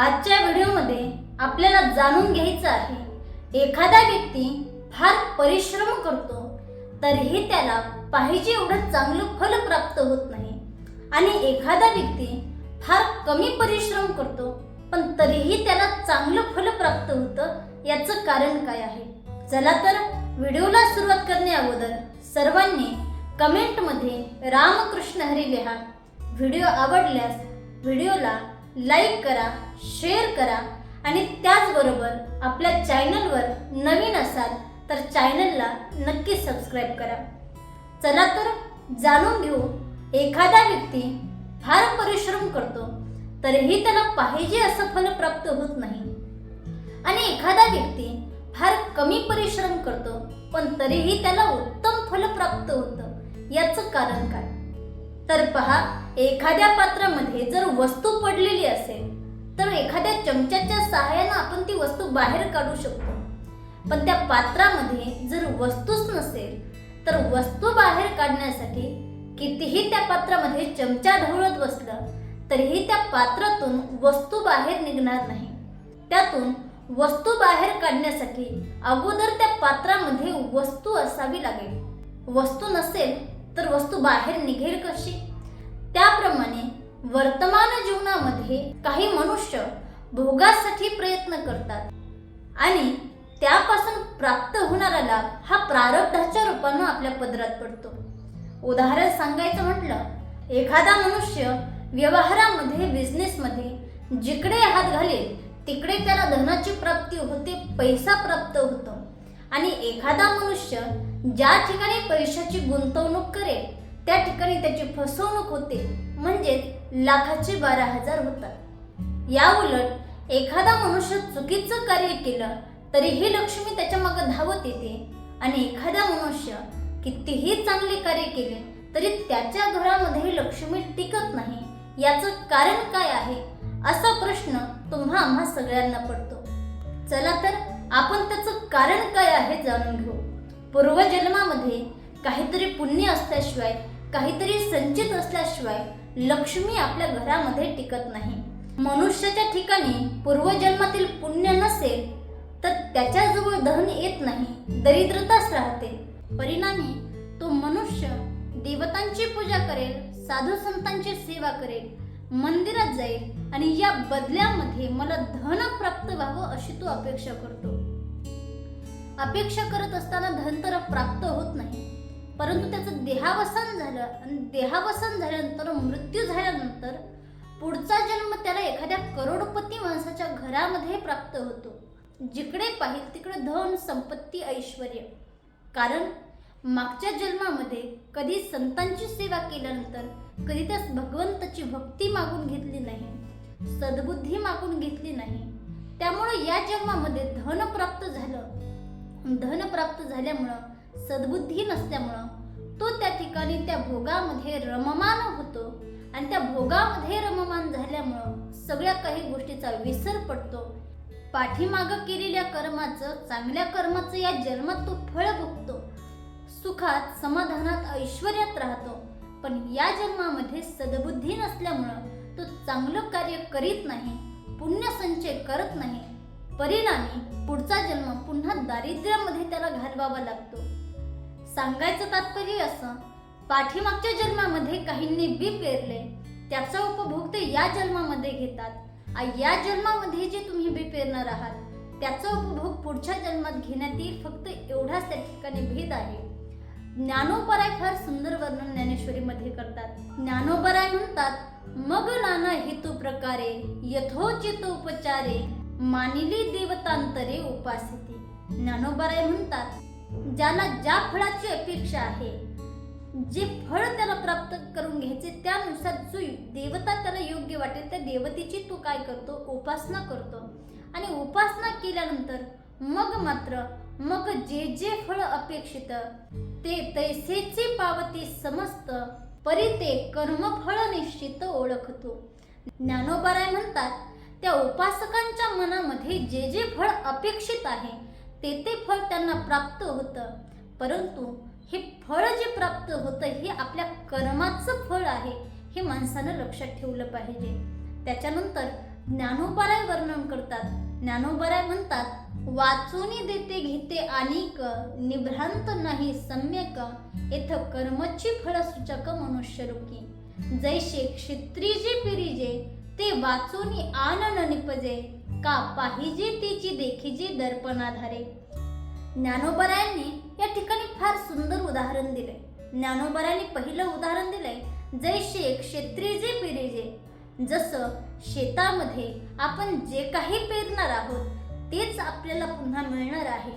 आजच्या व्हिडिओमध्ये आपल्याला जाणून घ्यायचं आहे एखादा व्यक्ती फार परिश्रम करतो तरीही त्याला पाहिजे एवढं चांगलं फल प्राप्त होत नाही. आणि एखादा व्यक्ती फार कमी परिश्रम करतो पण तरीही त्याला चांगलं फल प्राप्त होतं याचं कारण काय आहे? चला तर व्हिडिओला सुरुवात करण्या अगोदर सर्वांनी कमेंटमध्ये रामकृष्ण हरी लिहा. व्हिडिओ आवडल्यास व्हिडिओला लाईक करा शेअर करा आणि त्याचबरोबर आपल्या चॅनलवर नवीन असाल तर चॅनलला नक्की सबस्क्राईब करा. चला तर जाणून घेऊ एखादा व्यक्ती फार परिश्रम करतो तरीही त्याला पाहिजे असं फल प्राप्त होत नाही. आणि एखादा व्यक्ती फार कमी परिश्रम करतो पण तरीही त्याला उत्तम फल प्राप्त होतं याचं कारण काय? तर पहा एखाद्या पात्रामध्ये जर वस्तू पडलेली असेल तर एखाद्या चमच्याच्या सहाय्यानं आपण ती वस्तू बाहेर काढू शकतो. पण त्या पात्रामध्ये जर वस्तूच नसेल तर वस्तू बाहेर काढण्यासाठी कितीही त्या पात्रामध्ये चमचा ढवळत बसलं तरीही त्या पात्रातून वस्तू बाहेर निघणार नाही. त्यातून वस्तू बाहेर काढण्यासाठी अगोदर त्या पात्रामध्ये वस्तू असावी लागेल. वस्तू नसेल तर वस्तू बाहेर निघेल कशी? त्याप्रमाणे वर्तमान जीवनामध्ये काही मनुष्य भोगासाठी प्रयत्न करतात. आणि त्यापासून प्राप्त होणारा लाभ हा प्रारब्धाच्या रूपानं आपल्या पदरात पडतो. उदाहरण सांगायचं म्हटलं एखादा मनुष्य व्यवहारामध्ये बिझनेसमध्ये जिकडे हात घालेल तिकडे त्याला धनाची प्राप्ती होते पैसा प्राप्त होतो. आणि एखादा मनुष्य ज्या ठिकाणी पैशाची गुंतवणूक करेल त्या ठिकाणी त्याची फसवणूक होते म्हणजेच लाखाचे बारा हजार होतात. या उलट एखादा मनुष्य चुकीचं कार्य केलं तरीही लक्ष्मी त्याच्यामागे धावत येते. आणि एखादा मनुष्य कितीही चांगले कार्य केले तरी त्याच्या घरामध्ये लक्ष्मी टिकत नाही. याचं कारण काय आहे? असा प्रश्न तुम्हा आम्हा सगळ्यांना पडतो. चला तर आपण त्याचं कारण काय आहे जाणून घेऊ. पूर्वजन्मामध्ये काहीतरी पुण्य असल्याशिवाय काहीतरी संचित असल्याशिवाय लक्ष्मी आपल्या घरामध्ये टिकत नाही. मनुष्याच्या ठिकाणी पूर्वजन्मातील पुण्य नसेल तर त्याच्याजवळ धन येत नाही दरिद्रताच राहते. परिणामी तो मनुष्य देवतांची पूजा करेल साधू संतांची सेवा करेल मंदिरात जाईल आणि या बदल्यामध्ये मला धन प्राप्त व्हावं अशी तो अपेक्षा करतो. अपेक्षा करत असताना धन तर प्राप्त होत नाही परंतु त्याचं देहावसान झालं आणि देहावसान झाल्यानंतर मृत्यू झाल्यानंतर पुढचा जन्म त्याला एखाद्या करोडपती माणसाच्या घरामध्ये प्राप्त होतो. जिकडे पाहिल तिकडे धन संपत्ती ऐश्वर कारण मागच्या जन्मामध्ये कधी संतांची सेवा केल्यानंतर कधी त्यास भगवंताची भक्ती मागून घेतली नाही सद्बुद्धी मागून घेतली नाही. त्यामुळे या जन्मामध्ये धन प्राप्त झालं. धन प्राप्त झाल्यामुळं सद्बुद्धी नसल्यामुळं तो त्या ठिकाणी त्या भोगामध्ये रममान होतो आणि त्या भोगामध्ये रममान झाल्यामुळं सगळ्या काही गोष्टीचा विसर पडतो. पाठीमागं केलेल्या कर्माचं चांगल्या कर्माचं या जन्मात तो फळ भोगतो. सुखात समाधानात ऐश्वर्यात राहतो. पण या जन्मामध्ये सद्बुद्धी नसल्यामुळं तो चांगलं कार्य करीत नाही पुण्य संचय करत नाही. परिणामी पुढचा जन्म पुन्हा दारिद्र्यामध्ये त्याला घालवावा लागतो. सांगायचं तात्पर्य असं पाठीमागच्या जन्मामध्ये काहींनी बी पेरले त्याचा उपभोग ते या जन्मामध्ये घेतात. आणि या जन्मामध्ये जे तुम्ही बी पेरणार आहात त्याचा उपभोग पुढच्या जन्मात घेण्यात येईल फक्त एवढाच त्या ठिकाणी भेद आहे. ज्ञानोपराय फार सुंदर वर्णन ज्ञानेश्वरीमध्ये करतात. ज्ञानोपराय म्हणतात मग नाना हेतू प्रकारे यथोचित उपचारे मानिली देवतांतरे उपासिती. ज्ञानोबराय म्हणतात ज्याला ज्या फळाची अपेक्षा आहे जे फळ त्याला प्राप्त करून घ्यायचे त्यानुसार जो देवता त्याला योग्य वाटेल त्या देवतेची तो काय करतो? उपासना करतो. आणि उपासना केल्यानंतर मग मात्र मग जे जे फळ अपेक्षित ते तैसेचे पावती समस्त परी ते कर्मफळ निश्चित ओळखतो. ज्ञानोबराय म्हणतात त्या उपासकांच्या मनामध्ये जे जे फळ अपेक्षित आहे ते ते फळ त्यांना प्राप्त होतं. परंतु हे फळ जे प्राप्त होतं हे आपल्या कर्माचं फळ आहे हे माणसानं लक्षात ठेवलं पाहिजे. त्याच्यानंतर ज्ञानोबराय वर्णन करतात. ज्ञानोबाराय म्हणतात वाचूनी देते घेते अनेक निभ्रांत नाही सम्यक. येथ कर्मची फळसूचक मनुष्य लोकी जैसे क्षित्रिजे पिरिजे ते वाचूनी आनन निपजे. का पाहिजे तिची देखीजे दर्पणाधारे ज्ञानोबरायांनी या ठिकाणी फार सुंदर उदाहरण दिले ज्ञानोबरायांनी पहिलं उदाहरण दिलंय जैसे क्षेत्रिजे पिरिजे. जसं शेतामध्ये आपण जे काही पेरणार आहोत तेच आपल्याला पुन्हा मिळणार आहे.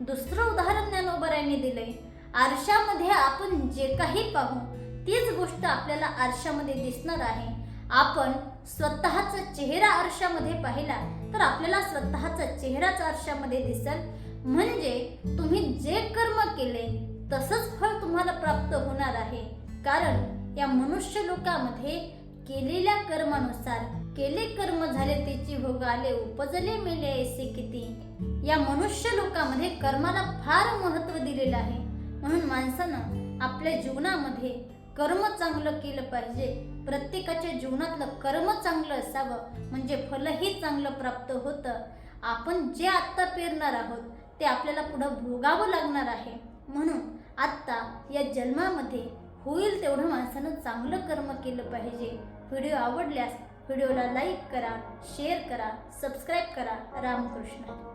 दुसरं उदाहरण ज्ञानोबरायांनी दिलंय. आरशामध्ये आपण जे काही पाहू तीच गोष्ट आपल्याला आरशामध्ये दिसणार आहे. आपण स्वतःचा चेहरा आरशामध्ये पाहिला तर आपल्याला स्वतःचा चेहराच आरशामध्ये दिसेल. म्हणजे तुम्ही जे कर्म केले तसंच फळ तुम्हाला प्राप्त होणार आहे. कारण या मनुष्य लोकामध्ये केलेल्या कर्मानुसार केले कर्म झाले त्याची भोग आले उपजले मेले ऐसे किती? या मनुष्य लोकामध्ये कर्माला फार महत्त्व दिलेलं आहे. म्हणून माणसानं आपल्या जीवनामध्ये कर्म चांगलं केलं पाहिजे. प्रत्येकाच्या जीवनातलं कर्म चांगलं असावं म्हणजे फलही चांगलं प्राप्त होतं. आपण जे आत्ता पेरणार आहोत ते आपल्याला पुढं भोगावं लागणार आहे. म्हणून आत्ता या जन्मामध्ये होईल तेवढं माणसानं चांगलं कर्म केलं पाहिजे. व्हिडिओ आवडल्यास व्हिडिओला लाईक करा शेअर करा सबस्क्राईब करा. रामकृष्ण.